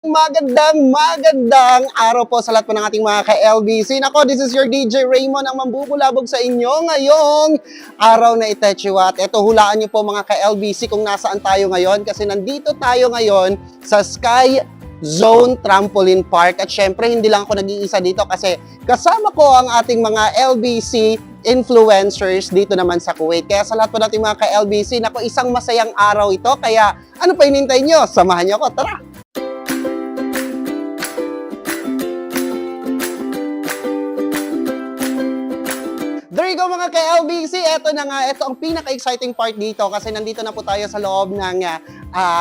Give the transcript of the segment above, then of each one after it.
Magandang, magandang araw po sa lahat po ng ating mga ka-LBC. Nako, this is your DJ Raymond ang mambubulabog sa inyo ngayong araw na Itechiwat. Ito, hulaan niyo po mga ka-LBC kung nasaan tayo ngayon kasi nandito tayo ngayon sa Sky Zone Trampoline Park. At syempre, hindi lang ako nag-iisa dito kasi kasama ko ang ating mga LBC influencers dito naman sa Kuwait. Kaya sa lahat po nating mga ka-LBC, nako, isang masayang araw ito. Kaya ano pa inintay nyo? Samahan niyo ako. Tara! You mga ka-LBC. Ito na nga, ito ang pinaka-exciting part dito kasi nandito na po tayo sa loob ng ah,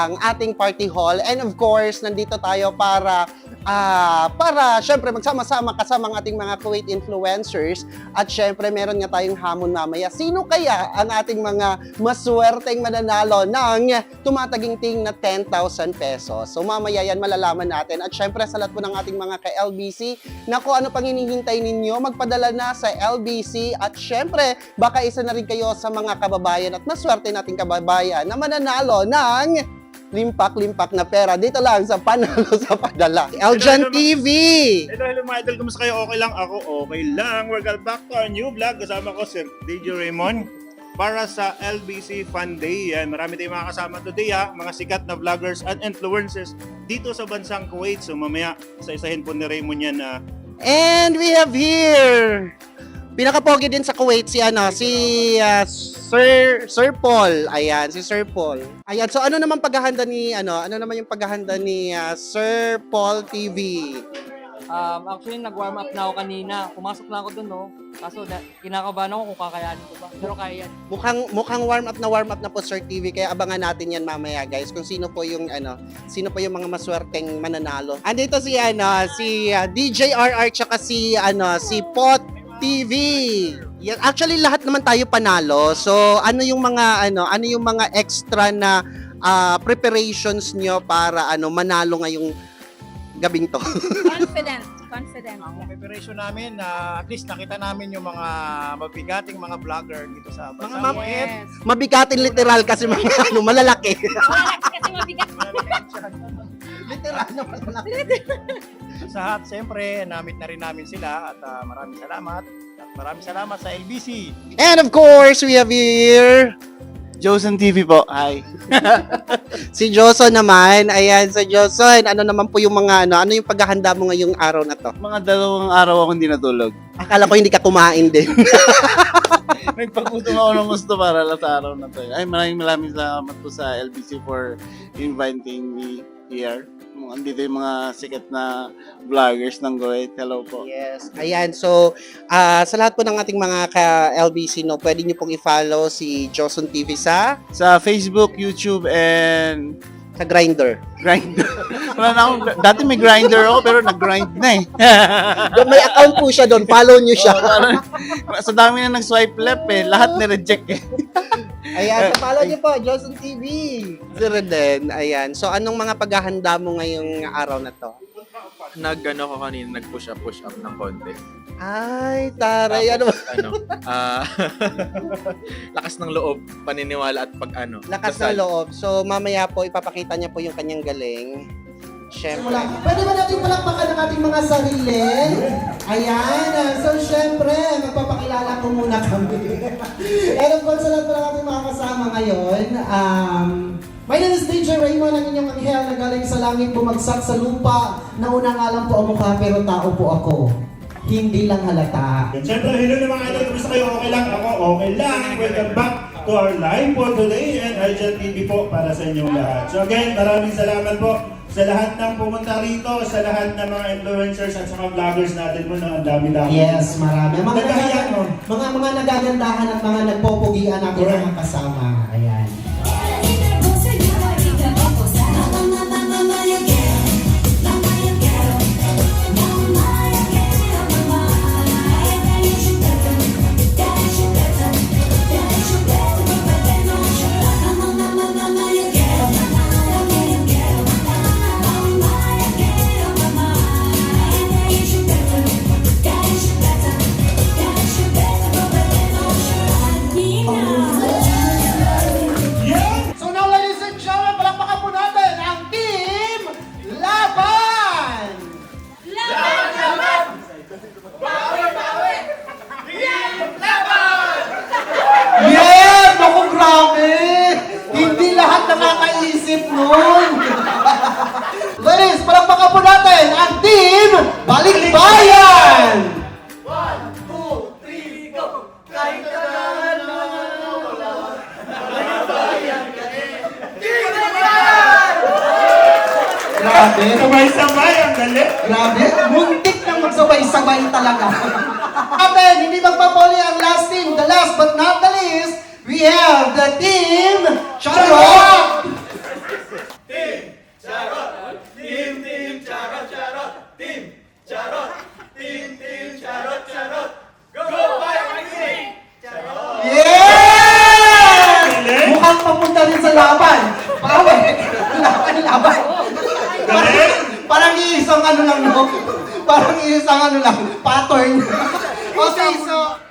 ang ating party hall. And of course, nandito tayo para ah, para syempre magsama-sama kasama ang ating mga Kuwait influencers at syempre meron nga tayong hamon mamaya. Sino kaya ang ating mga maswerteng mananalo ng tumataginting na 10,000 pesos? So mamaya yan malalaman natin. At syempre sa lahat po ng ating mga ka-LBC, Naku, ano pang hinihintay ninyo? Magpadala na sa LBC at syempre, baka isa na rin kayo sa mga kababayan at maswerte nating kababayan na mananalo ng limpak-limpak na pera dito lang sa Panalo sa Padala. Eljan TV! Hello, hello mga idol. Kumusta kayo? Okay lang? Ako okay lang. Welcome back to our new vlog. Kasama ko si DJ Raymond para sa LBC Fun Day. Yan, marami tayong mga kasama today ha. Mga sikat na vloggers and influencers dito sa bansang Kuwait. So mamaya, isa-isahin po ni Raymond yan na And we have here pinakapogi din sa Kuwait si ano si ah, Sir Sir Paul. Ayan, si Sir Paul. Ayan, so ano naman paghahanda ni ano? Ano naman yung paghahanda ni ah, Sir Paul TV? Um, actually, nag-warm up na ako kanina. Pumasok lang ako dun, no? Kaso, na, kinakabahan ako kung kakayanin ko ba. Pero kaya yan. Mukhang mukhang warm up na warm up na po Sir TV kaya abangan natin yan mamaya guys kung sino po yung ano sino po yung mga maswerteng mananalo. Andito si ano si uh, DJ RR tsaka si ano si Pot TV. Yan, actually lahat naman tayo panalo. So ano yung mga ano ano yung mga extra na ah, preparations nyo para ano manalo ngayong gabing to? Confident. Confident. Ang preparation namin na at least nakita namin yung mga mabigating mga vlogger dito sa Mga ma'am, Kuwait. Mabigatin literal kasi mga ano malalaki. Wala kasi mabigat. literal na malalaki. Sa hat, siyempre, namit na rin namin sila at ah, maraming salamat. At maraming salamat sa LBC. And of course, we have here Josen TV po. Hi. Si Joson naman, ayan, sa Joson, ano naman po yung mga ano, ano yung paghahanda mo ngayong araw na to? Mga dalawang araw ako hindi natulog. Akala ko hindi ka kumain din. Nagpagutom ako ng gusto para lang sa araw na to. Ay, maraming maraming salamat po sa LBC for inviting me here. Andito yung mga sikat na vloggers ng Kuwait. Hello po. yes. Ayan, so ah, sa lahat po ng ating mga ka-LBC, no, pwede niyo pong i-follow si Joson TV sa Sa Facebook, YouTube, and sa Grindr. Grindr. Wala na akong, dati may grinder ako pero nag-grind na eh. Doon may account po siya doon, follow niyo siya. So, parang, sa dami na nag-swipe left eh. Lahat na-reject eh. Ayan, so follow niyo po, Joson TV. Zero din, ayan. So anong mga paghahanda mo ngayong araw na to? Nag ano ko kanina nag-push up push up ng konti. Ay, taray, ano ba? ano? ah lakas ng loob, paniniwala at pag ano. Lakas ng loob. So, mamaya po, ipapakita niya po yung kanyang galing. Siyempre. Pwede ba natin palakpakan ang ating mga sarili? Ayan. ah, So, siyempre, magpapakilala ko muna kami. And of course, sa lahat po ng ating mga kasama ngayon, um, My name is DJ Raymond, ang inyong anghel na galing sa langit bumagsak sa lupa. Nauna nga lang po ang mukha, pero tao po ako. Hindi lang halata. And syempre, hello na mga idol. Kumusta kayo? Okay lang? Ako okay lang. Welcome back to our live po today and Arjan TV po para sa inyong lahat. So again, maraming salamat po sa lahat ng pumunta rito, sa lahat ng mga influencers at sa mga vloggers natin po na ang dami-dami. Yes, marami. Mga, nagagan- no? mga, mga nagagandahan at mga nagpopogian natin mga kasama. Ayan. Grabe. Sabay-sabay, ang galing. Grabe. Muntik nang magsabay-sabay talaga. Amen, hindi magpapuli ang last team. The last but not the least, we have the team Charot! Yes! Mukhang papunta rin sa laban. Bawal. Laban, laban. Ano lang, no? Parang iisang ano lang, pattern. Okay, so...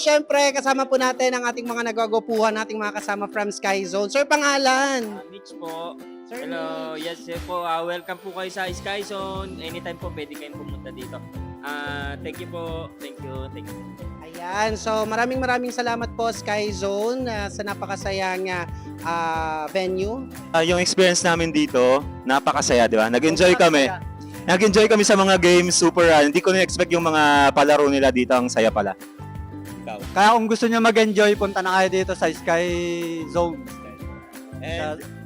syempre, kasama po natin ang ating mga nagwagupuhan, ating mga kasama from Sky Zone. Sir, pangalan? Mitch po. Sir Hello, yes sir po. Ah, welcome po kayo sa Sky Zone. Anytime po pwede kayong pumunta dito. Ah, thank you po. Thank you. Thank you. Ayan, so maraming maraming salamat po Sky Zone ah, sa napakasayang ah, venue. Ah, yung experience namin dito, napakasaya, di ba? Nag-enjoy kami. Nag-enjoy kami sa mga games, super, ah, hindi ko na-expect yung mga palaro nila dito, ang saya pala. Kaya kung gusto niyo mag-enjoy, punta na kayo dito sa Sky Zone. And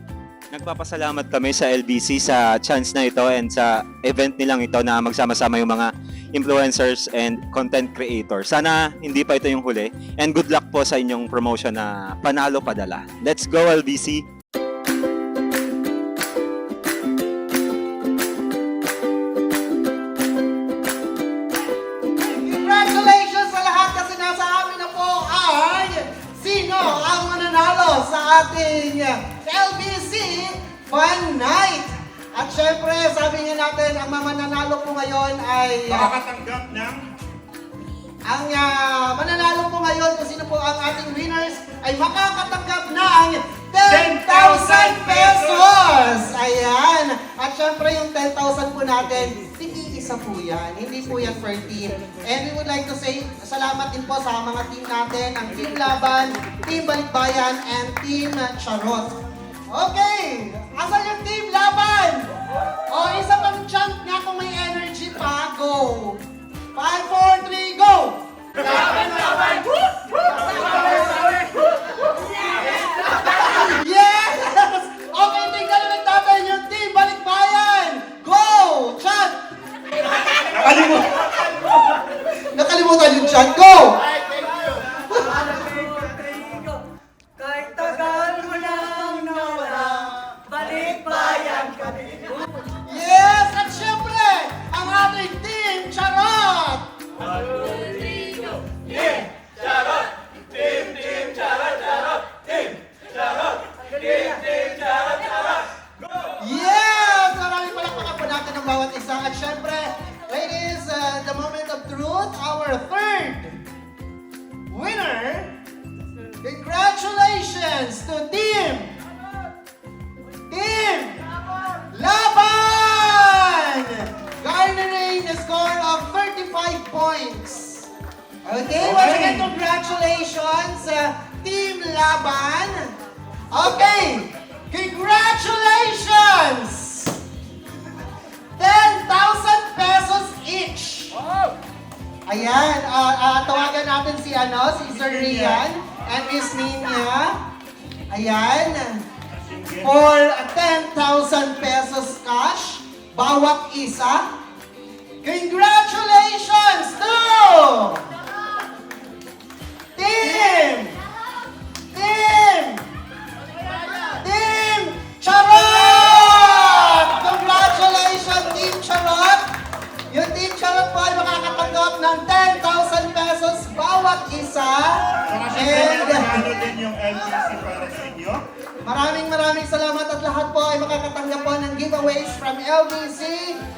Nagpapasalamat kami sa LBC sa chance na ito and sa event nilang ito na magsama-sama yung mga influencers and content creators. Sana hindi pa ito yung huli. And good luck po sa inyong promotion na Panalo Padala. Let's go LBC! Ating LBC Fun Night. At syempre, sabi nga natin, ang mamananalo po ngayon ay... Makakatanggap ng Ang ah, mananalo po ngayon kung sino po ang ating winners ay makakatanggap ng 10,000 pesos! Ayan! At syempre yung 10,000 po natin, hindi isa po yan. Hindi po yan per team. And we would like to say salamat din po sa mga team natin, ang Team Laban, Team Balikbayan, and Team Charot. Okay! Asan yung Team Laban? O, isa pang chant nga kung may energy pa. Go! 5, 4, 3, go! Yes! Nakalimutan yung chat. Go! Kahit Okay, once again, congratulations, uh, Team Laban. Okay, congratulations! 10,000 pesos each. Ayan, ah, ah, tawagan natin si ano, si Sir Rian and Miss Nina. Ayan. For 10,000 pesos cash, bawat isa. Congratulations to Team! Team! Team Charot! Congratulations, Team Charot! Yung Team Charot po ay makakatanggap ng 10,000 pesos bawat isa. Saka syempre, nanalo din yung para sa inyo. maraming maraming salamat at lahat po ay makakatanggap po ng giveaways from LBC.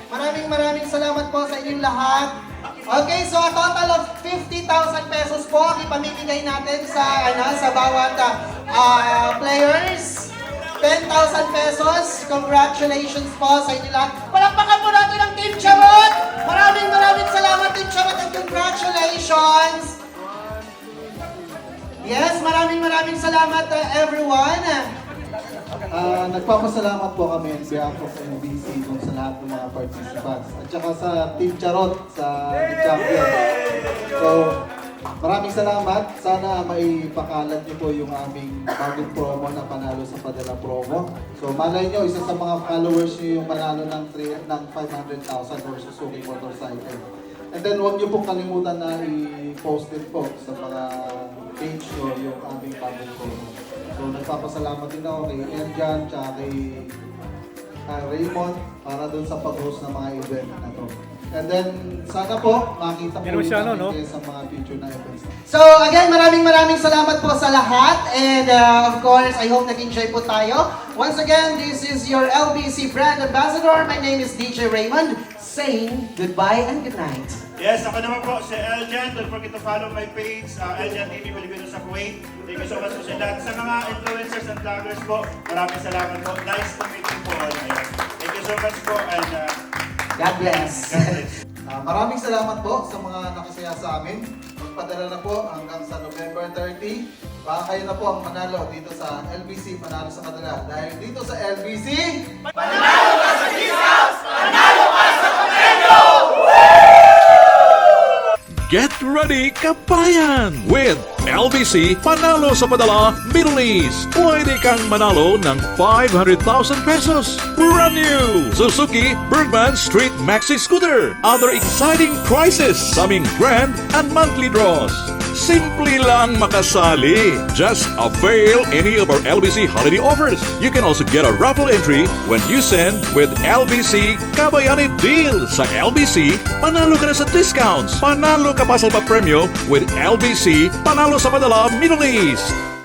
Maraming maraming salamat po sa inyong lahat. Okay, so a total of 50,000 pesos po ang ipamimigay natin sa ano sa bawat ah, players. 10,000 pesos. Congratulations po sa inyo lahat. Palakpakan po natin ang Team Charot! Maraming maraming salamat Team Charot and congratulations! Yes, maraming maraming salamat uh, everyone. Ah, nagpapasalamat po kami on behalf of NBC kung lahat ng mga participants. At saka sa Team Charot sa champion. So, maraming salamat. Sana may pakalat niyo po yung aming bagong promo na panalo sa Padala Promo. So, malay niyo, isa sa mga followers niyo yung manalo ng, three- ng 500,000 for Suzuki Motorcycle. And then, huwag niyo pong kalimutan na i-post din po sa mga page niyo yung aming bagong promo. So, nagpapasalamat din ako kay Erjan, tsaka kay ah, Raymond para dun sa pag-host ng mga event na to. And then, sana po, makita po Pero rin siya, namin no, no? kayo sa mga future na events. So again, maraming maraming salamat po sa lahat. And uh, of course, I hope nag-enjoy po tayo. Once again, this is your LBC brand ambassador. My name is DJ Raymond saying goodbye and good night. Yes, ako naman po si Eljan. Don't forget to follow my page, uh, Eljan TV Filipino sa Kuwait. Thank you so much po sa lahat. Sa mga influencers and vloggers po, maraming salamat po. Nice to meet you po. Ayan. Thank you so much po and uh, God bless. God bless. Ah, maraming salamat po sa mga nakasaya sa amin. Magpadala na po hanggang sa November 30. Baka kayo na po ang manalo dito sa LBC Panalo sa Kadala. Dahil dito sa LBC... Get Get ready, kabayan! With LBC Panalo sa Padala Middle East. Pwede kang manalo ng 500,000 pesos. Brand new Suzuki Bergman Street Maxi Scooter. Other exciting prizes sa grand and monthly draws. Simply lang makasali. Just avail any of our LBC holiday offers. You can also get a raffle entry when you send with LBC Kabayani Deal. Sa LBC, panalo ka na sa discounts. Panalo ka pa sa premyo with LBC Panalo sa Padala Middle East.